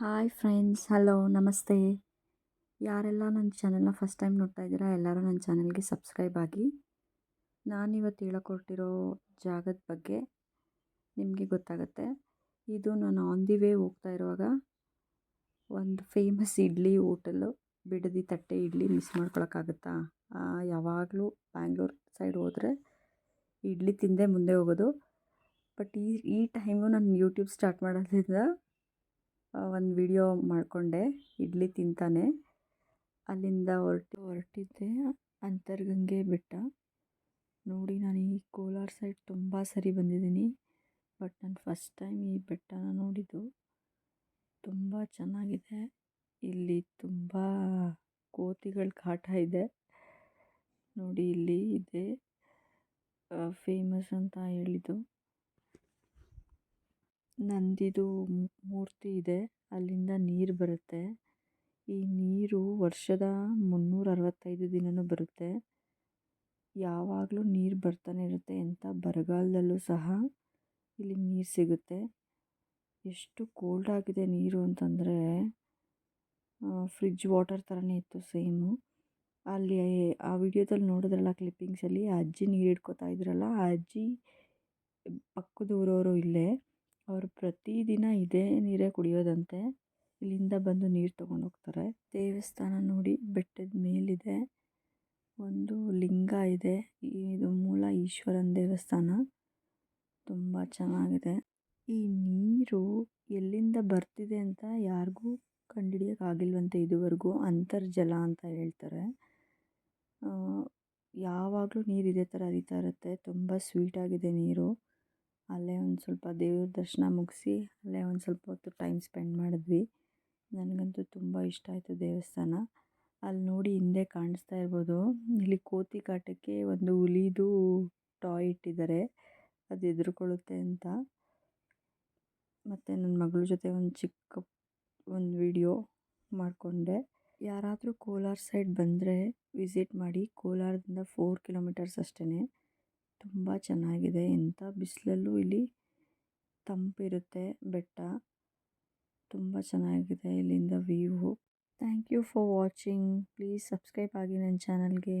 Hi friends hello ನಮಸ್ತೆ. ಯಾರೆಲ್ಲ ನನ್ನ ಚಾನೆಲ್ನ ಫಸ್ಟ್ ಟೈಮ್ ನೋಡ್ತಾ ಇದ್ದೀರಾ, ಎಲ್ಲರೂ ನನ್ನ ಚಾನೆಲ್ಗೆ ಸಬ್ಸ್ಕ್ರೈಬ್ ಆಗಿ. ನಾನಿವತ್ತು ಹೇಳಕೊಟ್ಟಿರೋ ಜಾಗದ ಬಗ್ಗೆ ನಿಮಗೆ ಗೊತ್ತಾಗುತ್ತೆ. ಇದು ನಾನು ಆನ್ ದಿ ವೇ ಹೋಗ್ತಾ ಇರುವಾಗ ಒಂದು ಫೇಮಸ್ ಇಡ್ಲಿ ಹೋಟೆಲು ಬಿಡದಿ ತಟ್ಟೆ ಇಡ್ಲಿ ಮಿಸ್ ಮಾಡ್ಕೊಳಕ್ಕಾಗತ್ತಾ? ಯಾವಾಗಲೂ ಬ್ಯಾಂಗ್ಳೂರ್ ಸೈಡ್ ಹೋದರೆ ಇಡ್ಲಿ ತಿಂದೇ ಮುಂದೆ ಹೋಗೋದು. ಬಟ್ ಈ ಈ ಟೈಮು ನಾನು ಯೂಟ್ಯೂಬ್ ಸ್ಟಾರ್ಟ್ ಮಾಡೋದ್ರಿಂದ ಒಂದು ವಿಡಿಯೋ ಮಾಡಿಕೊಂಡೆ, ಇಡ್ಲಿ ತಿಂತಾನೆ. ಅಲ್ಲಿಂದ ಹೊರಟು, ಹೊರಟಿದ್ದೆ, ಅಂತರ್ಗಂಗೆ ಬೆಟ್ಟ. ನೋಡಿ ನಾನು ಈ ಕೋಲಾರ ಸೈಡ್ ತುಂಬ ಸರಿ ಬಂದಿದ್ದೀನಿ ಬಟ್ ನಾನು ಫಸ್ಟ್ ಟೈಮ್ ಈ ಬೆಟ್ಟನ ನೋಡಿದ್ದು. ತುಂಬ ಚೆನ್ನಾಗಿದೆ. ಇಲ್ಲಿ ತುಂಬ ಕೋತಿಗಳ ಕಾಟ ಇದೆ. ನೋಡಿ ಇಲ್ಲಿ ಇದೆ ಫೇಮಸ್ ಅಂತ ಹೇಳಿದ್ದು. ನಂದಿದು ಮೂರ್ತಿ ಇದೆ. ಅಲ್ಲಿಂದ ನೀರು ಬರುತ್ತೆ. ಈ ನೀರು ವರ್ಷದ ಮುನ್ನೂರ ಅರವತ್ತೈದು ದಿನವೂ ಬರುತ್ತೆ. ಯಾವಾಗಲೂ ನೀರು ಬರ್ತಾನೆ ಇರುತ್ತೆ ಎಂಥ ಬರಗಾಲದಲ್ಲೂ ಸಹ ಇಲ್ಲಿ ನೀರು ಸಿಗುತ್ತೆ. ಎಷ್ಟು ಕೋಲ್ಡ್ ಆಗಿದೆ ನೀರು ಅಂತಂದರೆ ಫ್ರಿಜ್ ವಾಟರ್ ಥರನೇ ಇತ್ತು ಸೇಮು ಅಲ್ಲಿ, ಆ ವಿಡಿಯೋದಲ್ಲಿ ನೋಡಿದ್ರಲ್ಲ ಕ್ಲಿಪ್ಪಿಂಗ್ಸಲ್ಲಿ ಆ ಅಜ್ಜಿ ನೀರು ಹಿಡ್ಕೊತಾ ಇದ್ರಲ್ಲ ಆ ಅಜ್ಜಿ ಪಕ್ಕದೂರವರು ಇಲ್ಲೇ ಅವರು ಪ್ರತಿದಿನ ಇದೇ ನೀರೇ ಕುಡಿಯೋದಂತೆ ಇಲ್ಲಿಂದ ಬಂದು ನೀರು ತಗೊಂಡು ಹೋಗ್ತಾರೆ. ದೇವಸ್ಥಾನ ನೋಡಿ ಬೆಟ್ಟದ ಮೇಲಿದೆ. ಒಂದು ಲಿಂಗ ಇದೆ. ಇದು ಮೂಲ ಈಶ್ವರನ ದೇವಸ್ಥಾನ. ತುಂಬ ಚೆನ್ನಾಗಿದೆ. ಈ ನೀರು ಎಲ್ಲಿಂದ ಬರ್ತಿದೆ ಅಂತ ಯಾರಿಗೂ ಕಂಡುಹಿಡಿಯೋಕ್ಕಾಗಿಲ್ವಂತೆ ಇದುವರೆಗೂ. ಅಂತರ್ಜಲ ಅಂತ ಹೇಳ್ತಾರೆ. ಯಾವಾಗಲೂ ನೀರು ಇದೇ ಥರ ಹರಿತಾ ಇರುತ್ತೆ. ತುಂಬ ಸ್ವೀಟಾಗಿದೆ ನೀರು. ಅಲ್ಲೇ ಒಂದು ಸ್ವಲ್ಪ ದೇವ್ರ ದರ್ಶನ ಮುಗಿಸಿ, ಅಲ್ಲೇ ಒಂದು ಸ್ವಲ್ಪ ಹೊತ್ತು ಟೈಮ್ ಸ್ಪೆಂಡ್ ಮಾಡಿದ್ವಿ. ನನಗಂತೂ ತುಂಬ ಇಷ್ಟ ಆಯಿತು ದೇವಸ್ಥಾನ. ಅಲ್ಲಿ ನೋಡಿ ಹಿಂದೆ ಕಾಣಿಸ್ತಾ ಇರ್ಬೋದು. ಇಲ್ಲಿ ಕೋತಿ ಕಾಟಕ್ಕೆ ಒಂದು ಹುಲಿದು ಟಾಯ್ ಇಟ್ಟಿದ್ದಾರೆ. ಅದು ಹೆದ್ರುಕೊಳ್ಳುತ್ತೆ ಅಂತ. ಮತ್ತು ನನ್ನ ಮಗಳ ಜೊತೆ ಒಂದು ಚಿಕ್ಕ ಒಂದು ವಿಡಿಯೋ ಮಾಡಿಕೊಂಡೆ. ಯಾರಾದರೂ ಕೋಲಾರ ಸೈಡ್ ಬಂದರೆ ವಿಸಿಟ್ ಮಾಡಿ. ಕೋಲಾರದಿಂದ ಫೋರ್ ಕಿಲೋಮೀಟರ್ಸ್ ಅಷ್ಟೇ ತುಂಬ ಚೆನ್ನಾಗಿದೆ. ಎಂಥ ಬಿಸಿಲಲ್ಲೂ ಇಲ್ಲಿ ತಂಪಿರುತ್ತೆ ಬೆಟ್ಟ. ತುಂಬ ಚೆನ್ನಾಗಿದೆ ಇಲ್ಲಿಂದ view thank you for watching. Please subscribe ಆಗಿ ನನ್ನ ಚಾನಲ್ಗೆ.